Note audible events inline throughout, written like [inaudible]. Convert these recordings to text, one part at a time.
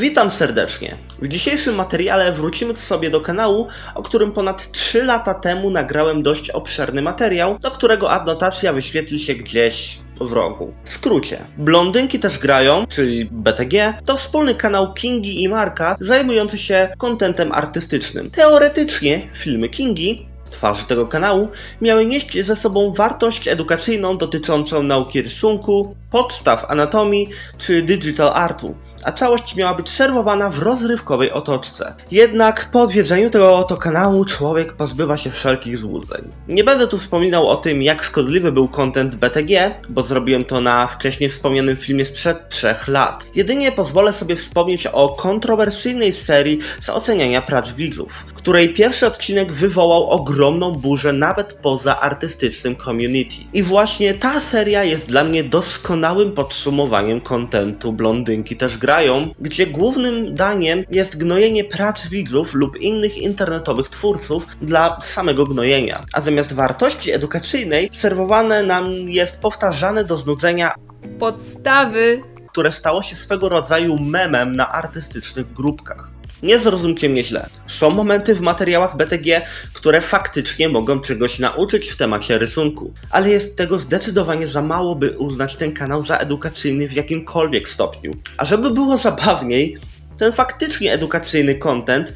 Witam serdecznie. W dzisiejszym materiale wrócimy sobie do kanału, o którym ponad 3 lata temu nagrałem dość obszerny materiał, do którego adnotacja wyświetli się gdzieś w rogu. W skrócie, Blondynki też grają, czyli BTG, to wspólny kanał Kingi i Marka zajmujący się kontentem artystycznym. Teoretycznie filmy Kingi twarzy tego kanału miały nieść ze sobą wartość edukacyjną dotyczącą nauki rysunku, podstaw anatomii czy digital artu, a całość miała być serwowana w rozrywkowej otoczce. Jednak po odwiedzeniu tego oto kanału człowiek pozbywa się wszelkich złudzeń. Nie będę tu wspominał o tym, jak szkodliwy był content BTG, bo zrobiłem to na wcześniej wspomnianym filmie sprzed 3 lat. Jedynie pozwolę sobie wspomnieć o kontrowersyjnej serii z oceniania prac widzów, której pierwszy odcinek wywołał ogromną burzę nawet poza artystycznym community. I właśnie ta seria jest dla mnie doskonałym podsumowaniem kontentu Blondynki też grają, gdzie głównym daniem jest gnojenie prac widzów lub innych internetowych twórców dla samego gnojenia. A zamiast wartości edukacyjnej serwowane nam jest powtarzane do znudzenia Podstawy. które stało się swego rodzaju memem na artystycznych grupkach. Nie zrozumcie mnie źle. Są momenty w materiałach BTG, które faktycznie mogą czegoś nauczyć w temacie rysunku, ale jest tego zdecydowanie za mało, by uznać ten kanał za edukacyjny w jakimkolwiek stopniu. A żeby było zabawniej, ten faktycznie edukacyjny content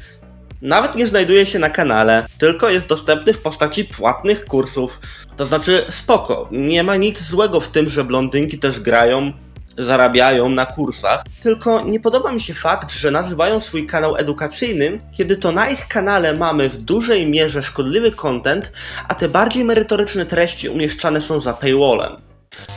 nawet nie znajduje się na kanale, tylko jest dostępny w postaci płatnych kursów. To znaczy, spoko, nie ma nic złego w tym, że blondynki też grają, zarabiają na kursach, tylko nie podoba mi się fakt, że nazywają swój kanał edukacyjnym, kiedy to na ich kanale mamy w dużej mierze szkodliwy content, a te bardziej merytoryczne treści umieszczane są za paywallem.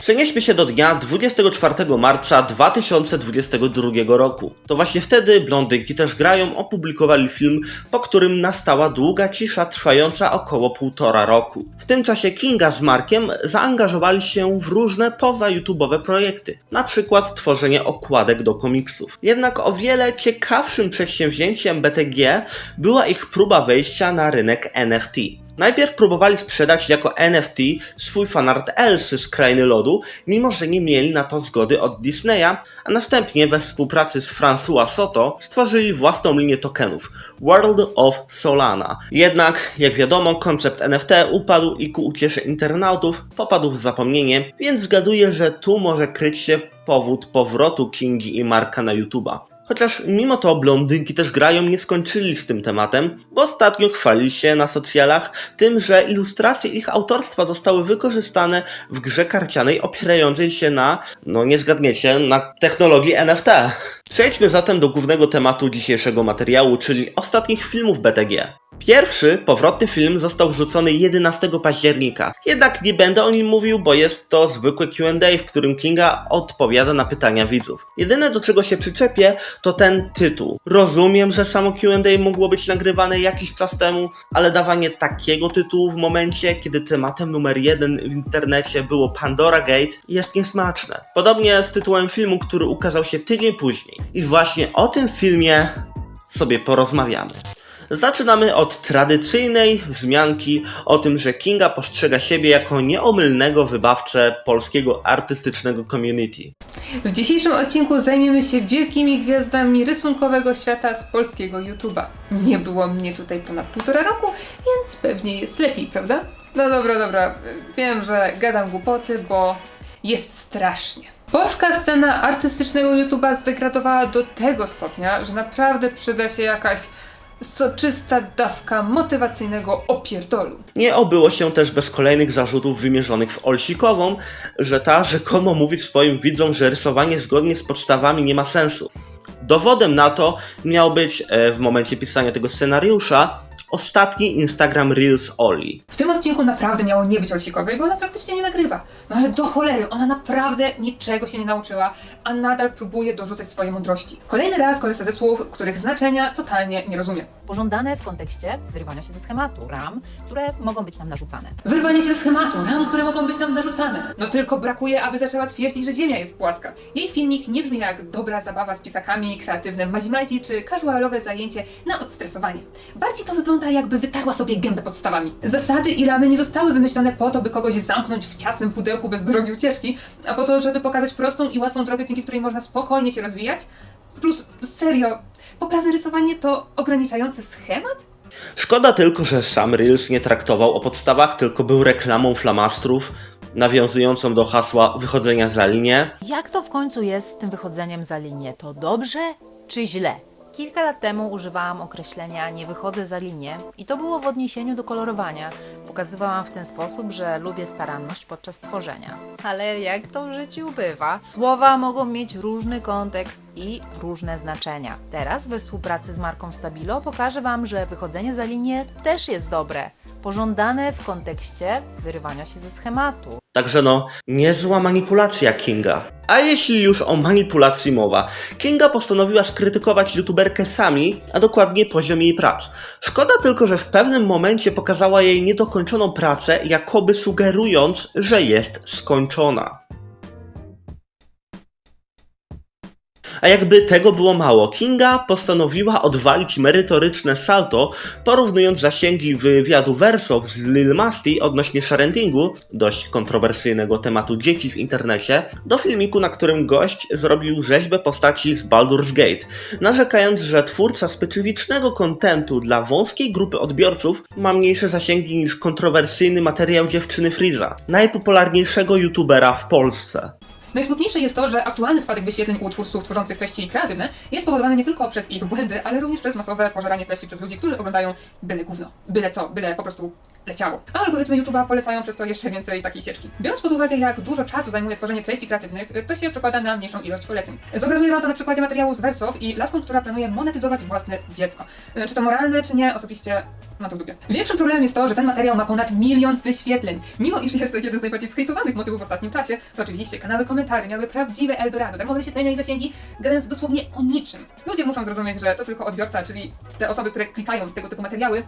Przenieśmy się do dnia 24 marca 2022 roku. To właśnie wtedy Blondynki też grają opublikowali film, po którym nastała długa cisza trwająca około półtora roku. W tym czasie Kinga z Markiem zaangażowali się w różne poza YouTube'owe projekty, na przykład tworzenie okładek do komiksów. Jednak o wiele ciekawszym przedsięwzięciem BTG była ich próba wejścia na rynek NFT. Najpierw próbowali sprzedać jako NFT swój fanart Elsy z Krainy Lodu, mimo że nie mieli na to zgody od Disneya, a następnie we współpracy z François Soto stworzyli własną linię tokenów World of Solana. Jednak, jak wiadomo, koncept NFT upadł i ku uciesze internautów popadł w zapomnienie, więc zgaduję, że tu może kryć się powód powrotu Kingi i Marka na YouTube'a. Chociaż mimo to blondynki też grają nie skończyli z tym tematem, bo ostatnio chwalili się na socjalach tym, że ilustracje ich autorstwa zostały wykorzystane w grze karcianej opierającej się na, no nie zgadniecie, na technologii NFT. Przejdźmy zatem do głównego tematu dzisiejszego materiału, czyli ostatnich filmów BTG. Pierwszy, powrotny film został wrzucony 11 października. Jednak nie będę o nim mówił, bo jest to zwykłe QA, w którym Kinga odpowiada na pytania widzów. Jedyne do czego się przyczepię, to ten tytuł. Rozumiem, że samo QA mogło być nagrywane jakiś czas temu, ale dawanie takiego tytułu w momencie, kiedy tematem numer jeden w internecie było Pandora Gate, jest niesmaczne. Podobnie z tytułem filmu, który ukazał się tydzień później. I właśnie o tym filmie sobie porozmawiamy. Zaczynamy od tradycyjnej wzmianki o tym, że Kinga postrzega siebie jako nieomylnego wybawcę polskiego artystycznego community. W dzisiejszym odcinku zajmiemy się wielkimi gwiazdami rysunkowego świata z polskiego YouTube'a. Nie było mnie tutaj ponad półtora roku, więc pewnie jest lepiej, prawda? No dobra, dobra. Wiem, że gadam głupoty, bo jest strasznie. Polska scena artystycznego YouTube'a zdegradowała do tego stopnia, że naprawdę przyda się jakaś soczysta dawka motywacyjnego opierdolu. Nie obyło się też bez kolejnych zarzutów wymierzonych w Olsikową, że ta rzekomo mówi swoim widzom, że rysowanie zgodnie z podstawami nie ma sensu. Dowodem na to miał być e, w momencie pisania tego scenariusza ostatni Instagram Reels Oli. W tym odcinku naprawdę miało nie być Olsikowej, bo ona praktycznie nie nagrywa. No ale do cholery, ona naprawdę niczego się nie nauczyła, a nadal próbuje dorzucać swoje mądrości. Kolejny raz korzysta ze słów, których znaczenia totalnie nie rozumie. pożądane w kontekście wyrywania się ze schematu ram, które mogą być nam narzucane. Wyrwanie się ze schematu, ram, które mogą być nam narzucane. No tylko brakuje, aby zaczęła twierdzić, że Ziemia jest płaska. Jej filmik nie brzmi jak dobra zabawa z pisakami, kreatywne mazi czy casualowe zajęcie na odstresowanie. Bardziej to wygląda jakby wytarła sobie gębę podstawami. Zasady i ramy nie zostały wymyślone po to, by kogoś zamknąć w ciasnym pudełku bez drogi ucieczki, a po to, żeby pokazać prostą i łatwą drogę, dzięki której można spokojnie się rozwijać, Plus, serio, poprawne rysowanie to ograniczający schemat? Szkoda tylko, że sam Reels nie traktował o podstawach, tylko był reklamą flamastrów, nawiązującą do hasła wychodzenia za linię. Jak to w końcu jest z tym wychodzeniem za linię? To dobrze czy źle? Kilka lat temu używałam określenia nie wychodzę za linię i to było w odniesieniu do kolorowania. Pokazywałam w ten sposób, że lubię staranność podczas tworzenia. Ale jak to w życiu bywa, słowa mogą mieć różny kontekst i różne znaczenia. Teraz we współpracy z marką Stabilo pokażę Wam, że wychodzenie za linię też jest dobre. Pożądane w kontekście wyrywania się ze schematu. Także no, niezła manipulacja Kinga. A jeśli już o manipulacji mowa, Kinga postanowiła skrytykować youtuberkę sami, a dokładnie poziom jej prac. Szkoda tylko, że w pewnym momencie pokazała jej niedokończoną pracę, jakoby sugerując, że jest skończona. A jakby tego było mało, Kinga postanowiła odwalić merytoryczne salto, porównując zasięgi wywiadu Versow z Lil Masti odnośnie sharentingu, dość kontrowersyjnego tematu dzieci w internecie, do filmiku, na którym gość zrobił rzeźbę postaci z Baldur's Gate, narzekając, że twórca specyficznego kontentu dla wąskiej grupy odbiorców ma mniejsze zasięgi niż kontrowersyjny materiał dziewczyny Freeza, najpopularniejszego youtubera w Polsce. Najsmutniejsze jest to, że aktualny spadek wyświetleń u twórców tworzących treści kreatywne jest spowodowany nie tylko przez ich błędy, ale również przez masowe pożeranie treści przez ludzi, którzy oglądają byle gówno, byle co, byle po prostu leciało. A algorytmy YouTube'a polecają przez to jeszcze więcej takiej sieczki. Biorąc pod uwagę, jak dużo czasu zajmuje tworzenie treści kreatywnych, to się przekłada na mniejszą ilość poleceń. Zobrazuję wam to na przykładzie materiału z Wersow i laską, która planuje monetyzować własne dziecko. Czy to moralne, czy nie, osobiście ma to w dupie. Większym problemem jest to, że ten materiał ma ponad milion wyświetleń. Mimo iż jest to jeden z najbardziej skejtowanych motywów w ostatnim czasie, to oczywiście kanały komentarzy miały prawdziwe Eldorado, darmowe wyświetlenia i zasięgi, gadając dosłownie o niczym. Ludzie muszą zrozumieć, że to tylko odbiorca, czyli te osoby, które klikają tego typu materiały,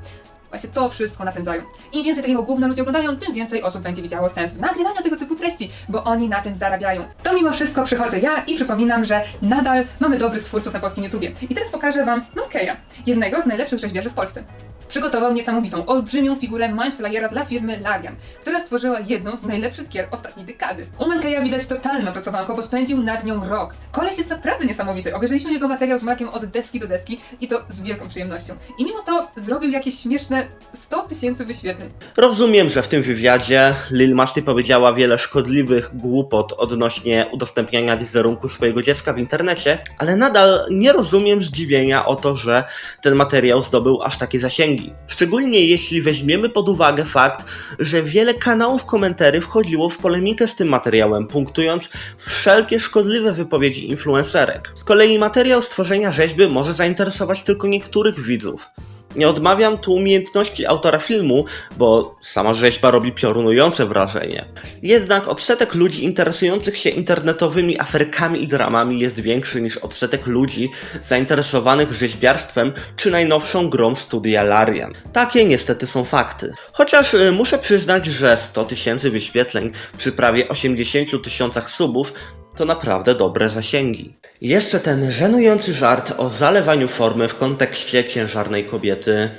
właśnie to wszystko napędzają. Im więcej takiego gówna ludzie oglądają, tym więcej osób będzie widziało sens w nagrywaniu tego typu treści, bo oni na tym zarabiają. To mimo wszystko przychodzę ja i przypominam, że nadal mamy dobrych twórców na polskim YouTubie. I teraz pokażę wam Mankeya, jednego z najlepszych rzeźbiarzy w Polsce. Przygotował niesamowitą, olbrzymią figurę Mindflyera dla firmy Larian, która stworzyła jedną z najlepszych gier ostatniej dekady. U Mankeya widać totalne opracowanko, bo spędził nad nią rok. Koleś jest naprawdę niesamowity. Obejrzeliśmy jego materiał z Markiem od deski do deski i to z wielką przyjemnością. I mimo to zrobił jakieś śmieszne 100 tysięcy wyświetleń. Rozumiem, że w tym wywiadzie Lil Masti powiedziała wiele szkodliwych głupot odnośnie udostępniania wizerunku swojego dziecka w internecie, ale nadal nie rozumiem zdziwienia o to, że ten materiał zdobył aż takie zasięgi. Szczególnie jeśli weźmiemy pod uwagę fakt, że wiele kanałów komentarzy wchodziło w polemikę z tym materiałem, punktując wszelkie szkodliwe wypowiedzi influencerek. Z kolei materiał stworzenia rzeźby może zainteresować tylko niektórych widzów. Nie odmawiam tu umiejętności autora filmu, bo sama rzeźba robi piorunujące wrażenie. Jednak odsetek ludzi interesujących się internetowymi aferkami i dramami jest większy niż odsetek ludzi zainteresowanych rzeźbiarstwem czy najnowszą grą studia Larian. Takie niestety są fakty. Chociaż y, muszę przyznać, że 100 tysięcy wyświetleń przy prawie 80 tysiącach subów to naprawdę dobre zasięgi. Jeszcze ten żenujący żart o zalewaniu formy w kontekście ciężarnej kobiety.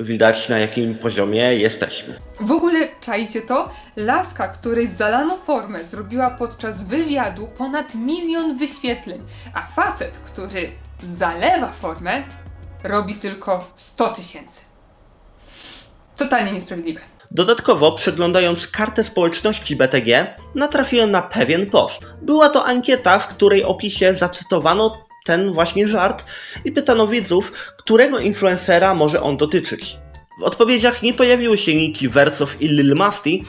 Widać na jakim poziomie jesteśmy. W ogóle czajcie to? Laska, której zalano formę, zrobiła podczas wywiadu ponad milion wyświetleń, a facet, który zalewa formę, robi tylko 100 tysięcy. Totalnie niesprawiedliwe. Dodatkowo, przeglądając kartę społeczności BTG, natrafiłem na pewien post. Była to ankieta, w której opisie zacytowano ten właśnie żart i pytano widzów, którego influencera może on dotyczyć. W odpowiedziach nie pojawiły się niki Wersow i Lil Masti,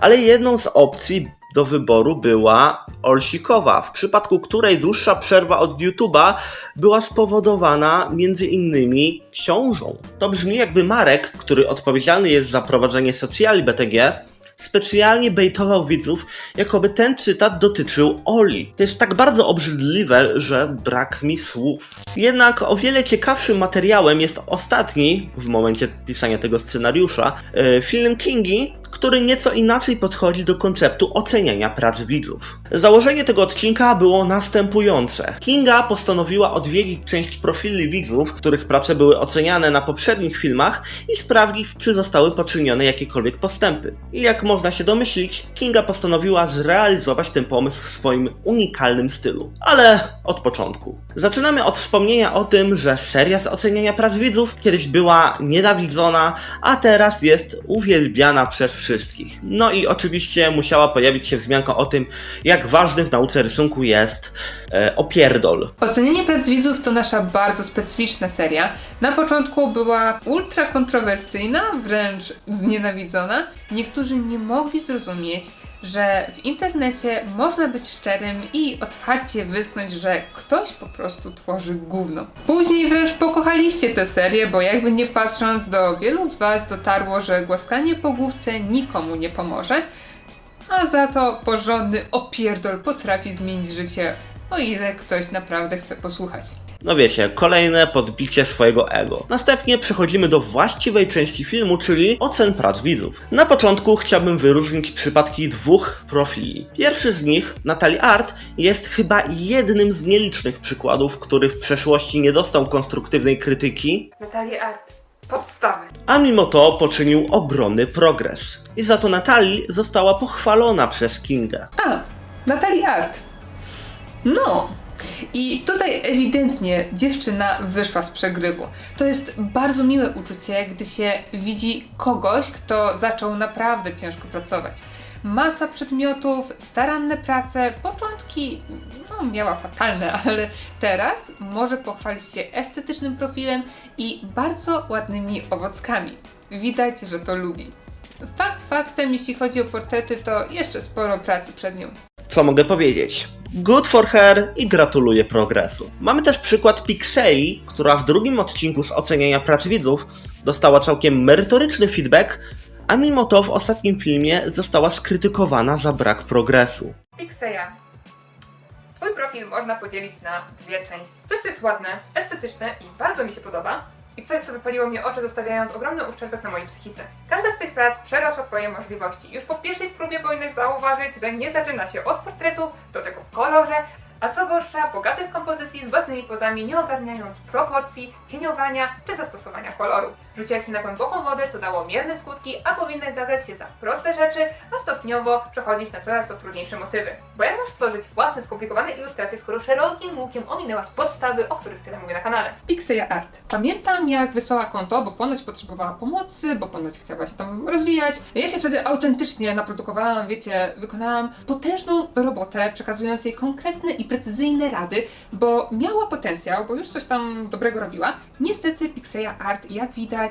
ale jedną z opcji do wyboru była Olsikowa, w przypadku której dłuższa przerwa od YouTube'a była spowodowana między innymi ciążą. To brzmi jakby Marek, który odpowiedzialny jest za prowadzenie socjali BTG, specjalnie bejtował widzów, jakoby ten cytat dotyczył Oli. To jest tak bardzo obrzydliwe, że brak mi słów. Jednak o wiele ciekawszym materiałem jest ostatni, w momencie pisania tego scenariusza, e, film Kingi, który nieco inaczej podchodzi do konceptu oceniania prac widzów. Założenie tego odcinka było następujące. Kinga postanowiła odwiedzić część profili widzów, których prace były oceniane na poprzednich filmach i sprawdzić, czy zostały poczynione jakiekolwiek postępy. I jak można się domyślić, Kinga postanowiła zrealizować ten pomysł w swoim unikalnym stylu. Ale od początku. Zaczynamy od wspomnienia o tym, że seria z oceniania prac widzów kiedyś była nienawidzona, a teraz jest uwielbiana przez wszystkich. No i oczywiście musiała pojawić się wzmianka o tym, jak ważny w nauce rysunku jest e, opierdol. Ocenienie prac widzów to nasza bardzo specyficzna seria. Na początku była ultra kontrowersyjna, wręcz znienawidzona. Niektórzy nie mogli zrozumieć, że w internecie można być szczerym i otwarcie wytknąć, że ktoś po prostu tworzy gówno. Później wręcz pokochaliście tę serię, bo jakby nie patrząc, do wielu z Was dotarło, że głaskanie po główce nikomu nie pomoże, a za to porządny opierdol potrafi zmienić życie, o ile ktoś naprawdę chce posłuchać. No wiecie, kolejne podbicie swojego ego. Następnie przechodzimy do właściwej części filmu, czyli ocen prac widzów. Na początku chciałbym wyróżnić przypadki dwóch profili. Pierwszy z nich, Natalie Art, jest chyba jednym z nielicznych przykładów, który w przeszłości nie dostał konstruktywnej krytyki, Natalia Art. Podstawy. a mimo to poczynił ogromny progres. I za to Natalii została pochwalona przez Kingę. A, Natalia Art. No. I tutaj ewidentnie dziewczyna wyszła z przegrywu. To jest bardzo miłe uczucie, gdy się widzi kogoś, kto zaczął naprawdę ciężko pracować. Masa przedmiotów, staranne prace, początki no, miała fatalne, [laughs] ale teraz może pochwalić się estetycznym profilem i bardzo ładnymi owockami. Widać, że to lubi. Fakt faktem, jeśli chodzi o portrety, to jeszcze sporo pracy przed nią. Co mogę powiedzieć? Good for her i gratuluję progresu. Mamy też przykład Pixeli, która w drugim odcinku z oceniania prac widzów dostała całkiem merytoryczny feedback, a mimo to w ostatnim filmie została skrytykowana za brak progresu. Pixeja. Twój profil można podzielić na dwie części. Coś, co jest ładne, estetyczne i bardzo mi się podoba. I coś, co wypaliło mi oczy, zostawiając ogromny uszczerbek na mojej psychice. Każda z tych prac przerosła Twoje możliwości. Już po pierwszej próbie powinnaś zauważyć, że nie zaczyna się od portretu, do tego kolorze, a co gorsza, bogatych kompozycji z własnymi pozami, nie ogarniając proporcji, cieniowania czy zastosowania koloru. Rzuciłaś się na głęboką wodę, co dało mierne skutki, a powinnaś zabrać się za proste rzeczy, a stopniowo przechodzić na coraz to trudniejsze motywy. Bo jak masz tworzyć własne skomplikowane ilustracje, skoro szerokim łukiem ominęłaś podstawy, o których tyle mówię na kanale? Pixeja Art. Pamiętam jak wysłała konto, bo ponoć potrzebowała pomocy, bo ponoć chciała się tam rozwijać. Ja się wtedy autentycznie naprodukowałam, wiecie, wykonałam potężną robotę, przekazując jej konkretne i precyzyjne rady, bo miała potencjał, bo już coś tam dobrego robiła. Niestety Pixeja Art, jak widać,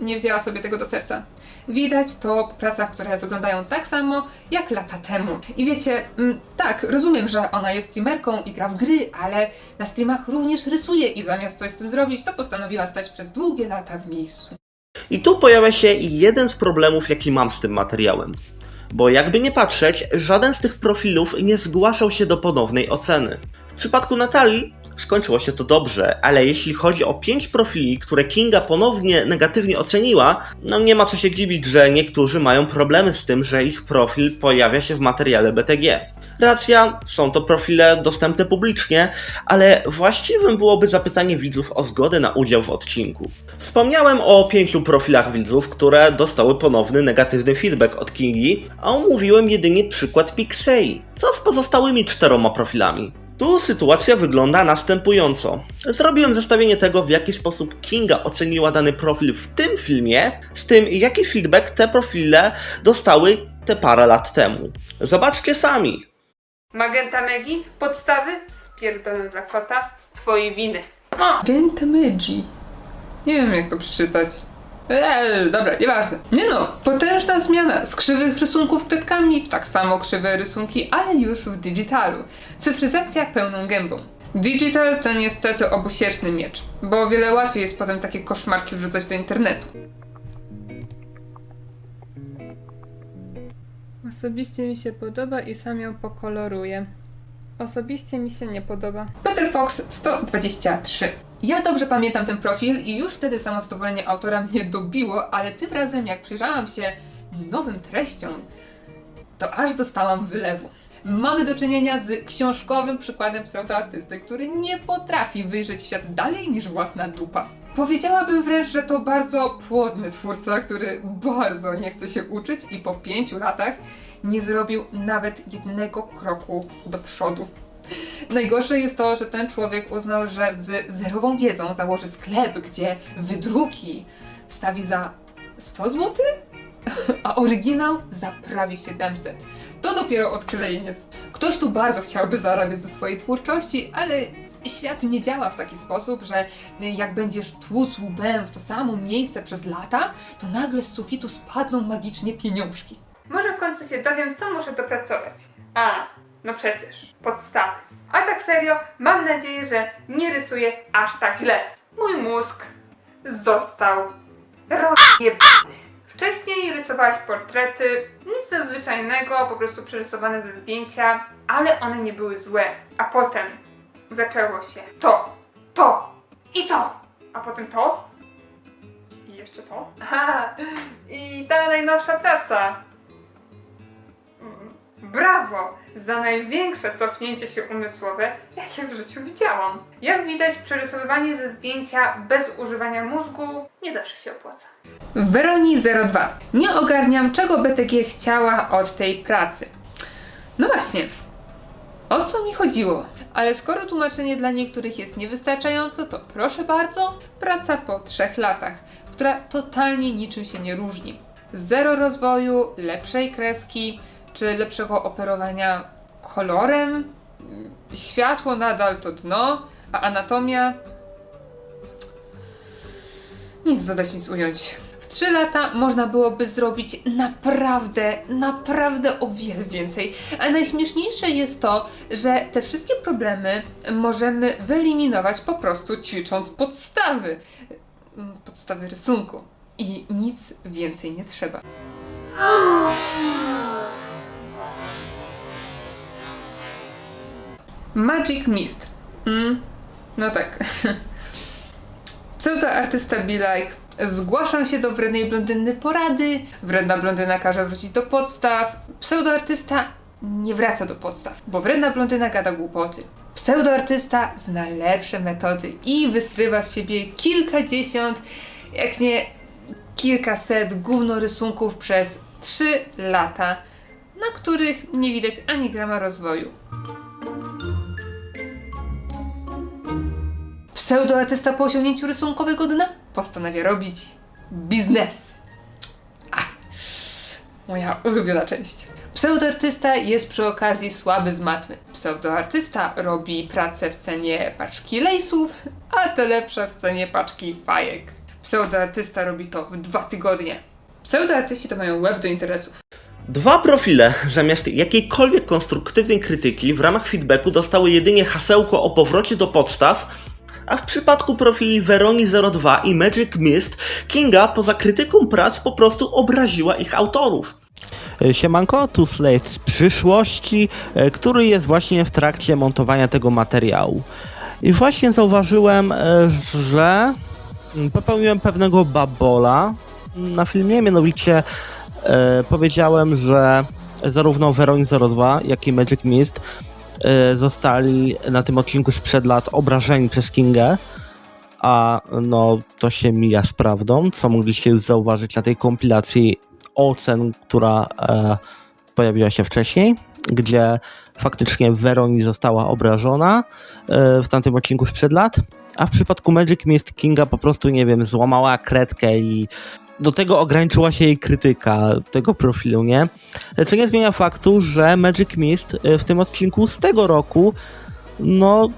nie wzięła sobie tego do serca. Widać to po pracach, które wyglądają tak samo jak lata temu. I wiecie, mm, tak, rozumiem, że ona jest streamerką i gra w gry, ale na streamach również rysuje i zamiast coś z tym zrobić, to postanowiła stać przez długie lata w miejscu. I tu pojawia się jeden z problemów, jaki mam z tym materiałem. Bo jakby nie patrzeć, żaden z tych profilów nie zgłaszał się do ponownej oceny. W przypadku Natalii skończyło się to dobrze, ale jeśli chodzi o pięć profili, które Kinga ponownie negatywnie oceniła, no nie ma co się dziwić, że niektórzy mają problemy z tym, że ich profil pojawia się w materiale BTG. Racja, są to profile dostępne publicznie, ale właściwym byłoby zapytanie widzów o zgodę na udział w odcinku. Wspomniałem o pięciu profilach widzów, które dostały ponowny negatywny feedback od Kingi, a omówiłem jedynie przykład Pixei. Co z pozostałymi czteroma profilami? Tu sytuacja wygląda następująco. Zrobiłem zestawienie tego, w jaki sposób Kinga oceniła dany profil w tym filmie, z tym, jaki feedback te profile dostały te parę lat temu. Zobaczcie sami. Magenta Megi, podstawy, spierdolę dla kota z twojej winy. Magenta Megi. Nie wiem jak to przeczytać. Eee, dobra, nieważne. Nie no, potężna zmiana z krzywych rysunków kredkami w tak samo krzywe rysunki, ale już w digitalu. Cyfryzacja pełną gębą. Digital to niestety obusieczny miecz, bo o wiele łatwiej jest potem takie koszmarki wrzucać do internetu. Osobiście mi się podoba i sam ją pokoloruję. Osobiście mi się nie podoba. Peter Fox 123. Ja dobrze pamiętam ten profil i już wtedy samo zadowolenie autora mnie dobiło, ale tym razem jak przyjrzałam się nowym treściom, to aż dostałam wylewu. Mamy do czynienia z książkowym przykładem pseudoartysty, który nie potrafi wyjrzeć świat dalej niż własna dupa. Powiedziałabym wręcz, że to bardzo płodny twórca, który bardzo nie chce się uczyć i po pięciu latach nie zrobił nawet jednego kroku do przodu. Najgorsze jest to, że ten człowiek uznał, że z zerową wiedzą założy sklep, gdzie wydruki wstawi za 100 zł, a oryginał za prawie 700. To dopiero odklejniec. Ktoś tu bardzo chciałby zarabiać ze swojej twórczości, ale świat nie działa w taki sposób, że jak będziesz tłuc łbem w to samo miejsce przez lata, to nagle z sufitu spadną magicznie pieniążki. Może w końcu się dowiem, co muszę dopracować. A, no przecież, podstawy. A tak serio, mam nadzieję, że nie rysuję aż tak źle. Mój mózg został rozjebany. Wcześniej rysowałaś portrety, nic nadzwyczajnego, po prostu przerysowane ze zdjęcia, ale one nie były złe. A potem zaczęło się to, to i to, a potem to i jeszcze to. Aha, [laughs] i ta najnowsza praca. Brawo za największe cofnięcie się umysłowe, jakie w życiu widziałam. Jak widać, przerysowywanie ze zdjęcia bez używania mózgu nie zawsze się opłaca. Weroni 02. Nie ogarniam, czego BTG chciała od tej pracy. No właśnie. O co mi chodziło? Ale skoro tłumaczenie dla niektórych jest niewystarczające, to proszę bardzo, praca po trzech latach, która totalnie niczym się nie różni. Zero rozwoju, lepszej kreski, czy lepszego operowania kolorem. Światło nadal to dno, a anatomia. Nic dodać, nic ująć. W 3 lata można byłoby zrobić naprawdę, naprawdę o wiele więcej. A najśmieszniejsze jest to, że te wszystkie problemy możemy wyeliminować po prostu ćwicząc podstawy. Podstawy rysunku. I nic więcej nie trzeba. [laughs] Magic Mist. Mm, no tak. [laughs] Pseudoartysta Be Like. Zgłaszam się do wrednej blondyny porady. Wredna blondyna każe wrócić do podstaw. Pseudoartysta nie wraca do podstaw, bo wredna blondyna gada głupoty. Pseudoartysta zna lepsze metody i wysrywa z siebie kilkadziesiąt, jak nie kilkaset gówno rysunków przez 3 lata, na których nie widać ani grama rozwoju. Pseudoartysta po osiągnięciu rysunkowego dna postanawia robić biznes. Ach, moja ulubiona część. Pseudoartysta jest przy okazji słaby z matmy. Pseudoartysta robi pracę w cenie paczki lejsów, a te lepsze w cenie paczki fajek. Pseudoartysta robi to w dwa tygodnie. Pseudoartyści to mają web do interesów. Dwa profile zamiast jakiejkolwiek konstruktywnej krytyki w ramach feedbacku dostały jedynie hasełko o powrocie do podstaw, a w przypadku profili Veroni02 i Magic Mist, Kinga poza krytyką prac po prostu obraziła ich autorów. Siemanko, tu Slate z przyszłości, e, który jest właśnie w trakcie montowania tego materiału. I właśnie zauważyłem, e, że mm, popełniłem pewnego babola na filmie, mianowicie e, powiedziałem, że zarówno Veronik02, jak i Magic Mist e, zostali na tym odcinku sprzed lat obrażeni przez Kingę, a no to się mija z prawdą, co mogliście już zauważyć na tej kompilacji ocen, która e, pojawiła się wcześniej, gdzie faktycznie Veroni została obrażona e, w tamtym odcinku sprzed lat, a w przypadku Magic Mist Kinga po prostu, nie wiem, złamała kredkę i do tego ograniczyła się jej krytyka tego profilu, nie? Co nie zmienia faktu, że Magic Mist e, w tym odcinku z tego roku, no,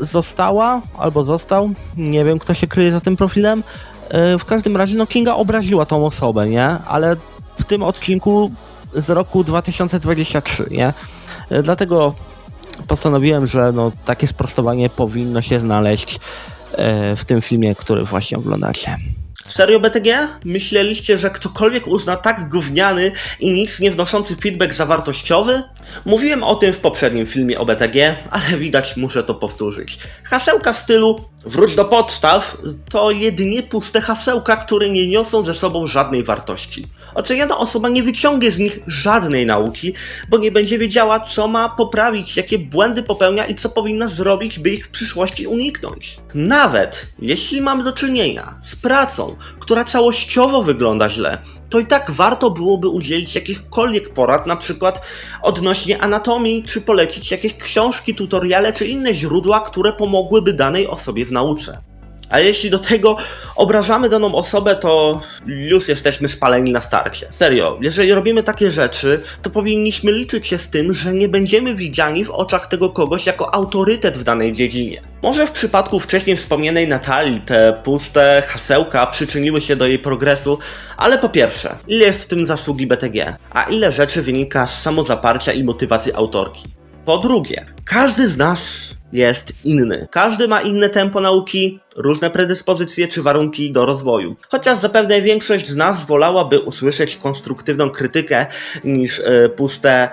została albo został, nie wiem kto się kryje za tym profilem. E, W każdym razie, no, Kinga obraziła tą osobę, nie? Ale w tym odcinku z roku 2023, nie? E, Dlatego postanowiłem, że no, takie sprostowanie powinno się znaleźć w tym filmie, który właśnie oglądacie. Serio BTG? Myśleliście, że ktokolwiek uzna tak gówniany i nic nie wnoszący feedback zawartościowy? Mówiłem o tym w poprzednim filmie o BTG, ale widać muszę to powtórzyć. Hasełka w stylu wróć do podstaw to jedynie puste hasełka, które nie niosą ze sobą żadnej wartości. Oceniana osoba nie wyciągnie z nich żadnej nauki, bo nie będzie wiedziała, co ma poprawić, jakie błędy popełnia i co powinna zrobić, by ich w przyszłości uniknąć. Nawet jeśli mamy do czynienia z pracą, która całościowo wygląda źle, to i tak warto byłoby udzielić jakichkolwiek porad, na przykład odnośnie anatomii, czy polecić jakieś książki, tutoriale, czy inne źródła, które pomogłyby danej osobie w nauce. A jeśli do tego obrażamy daną osobę, to już jesteśmy spaleni na starcie. Serio, jeżeli robimy takie rzeczy, to powinniśmy liczyć się z tym, że nie będziemy widziani w oczach tego kogoś jako autorytet w danej dziedzinie. Może w przypadku wcześniej wspomnianej Natalii te puste hasełka przyczyniły się do jej progresu, ale po pierwsze, ile jest w tym zasługi BTG, a ile rzeczy wynika z samozaparcia i motywacji autorki? Po drugie, każdy z nas jest inny. Każdy ma inne tempo nauki, różne predyspozycje czy warunki do rozwoju. Chociaż zapewne większość z nas wolałaby usłyszeć konstruktywną krytykę niż e, puste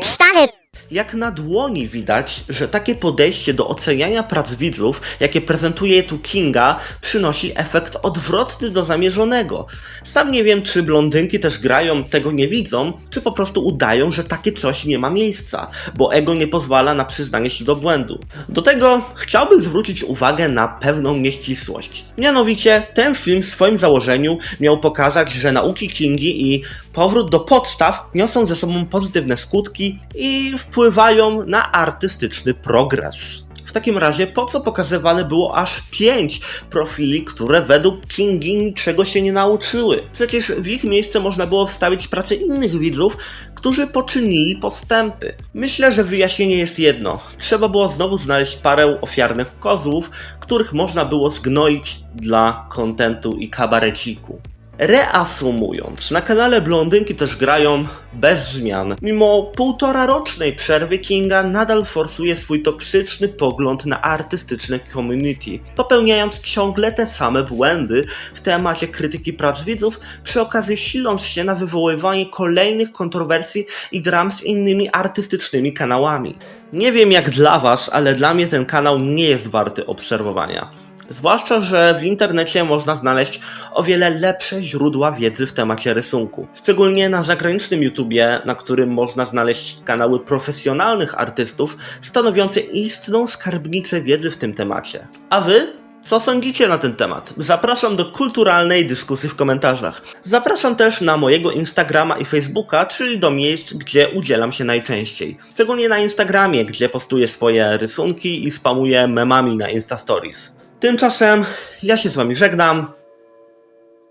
Stary, Jak na dłoni widać, że takie podejście do oceniania prac widzów, jakie prezentuje tu Kinga, przynosi efekt odwrotny do zamierzonego. Sam nie wiem, czy blondynki też grają, tego nie widzą, czy po prostu udają, że takie coś nie ma miejsca, bo ego nie pozwala na przyznanie się do błędu. Do tego chciałbym zwrócić uwagę na pewną nieścisłość. Mianowicie, ten film w swoim założeniu miał pokazać, że nauki Kingi i powrót do podstaw niosą ze sobą pozytywne skutki i wpływają na artystyczny progres. W takim razie po co pokazywane było aż pięć profili, które według Kingi niczego się nie nauczyły? Przecież w ich miejsce można było wstawić pracę innych widzów, którzy poczynili postępy. Myślę, że wyjaśnienie jest jedno. Trzeba było znowu znaleźć parę ofiarnych kozłów, których można było zgnoić dla kontentu i kabareciku. Reasumując, na kanale Blondynki też grają bez zmian. Mimo półtora rocznej przerwy Kinga nadal forsuje swój toksyczny pogląd na artystyczne community, popełniając ciągle te same błędy w temacie krytyki prac widzów, przy okazji siląc się na wywoływanie kolejnych kontrowersji i dram z innymi artystycznymi kanałami. Nie wiem jak dla was, ale dla mnie ten kanał nie jest warty obserwowania. Zwłaszcza, że w internecie można znaleźć o wiele lepsze źródła wiedzy w temacie rysunku. Szczególnie na zagranicznym YouTubie, na którym można znaleźć kanały profesjonalnych artystów stanowiące istną skarbnicę wiedzy w tym temacie. A wy? Co sądzicie na ten temat? Zapraszam do kulturalnej dyskusji w komentarzach. Zapraszam też na mojego Instagrama i Facebooka, czyli do miejsc, gdzie udzielam się najczęściej. Szczególnie na Instagramie, gdzie postuję swoje rysunki i spamuję memami na Insta Stories. Tymczasem ja się z wami żegnam.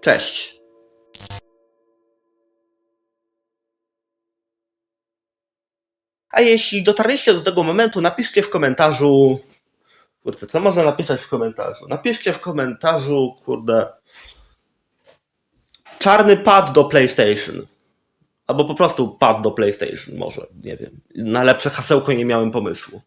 Cześć. A jeśli dotarliście do tego momentu, napiszcie w komentarzu. Kurde, co można napisać w komentarzu? Napiszcie w komentarzu, kurde. Czarny pad do PlayStation. Albo po prostu pad do PlayStation, może. Nie wiem. Na lepsze hasełko nie miałem pomysłu.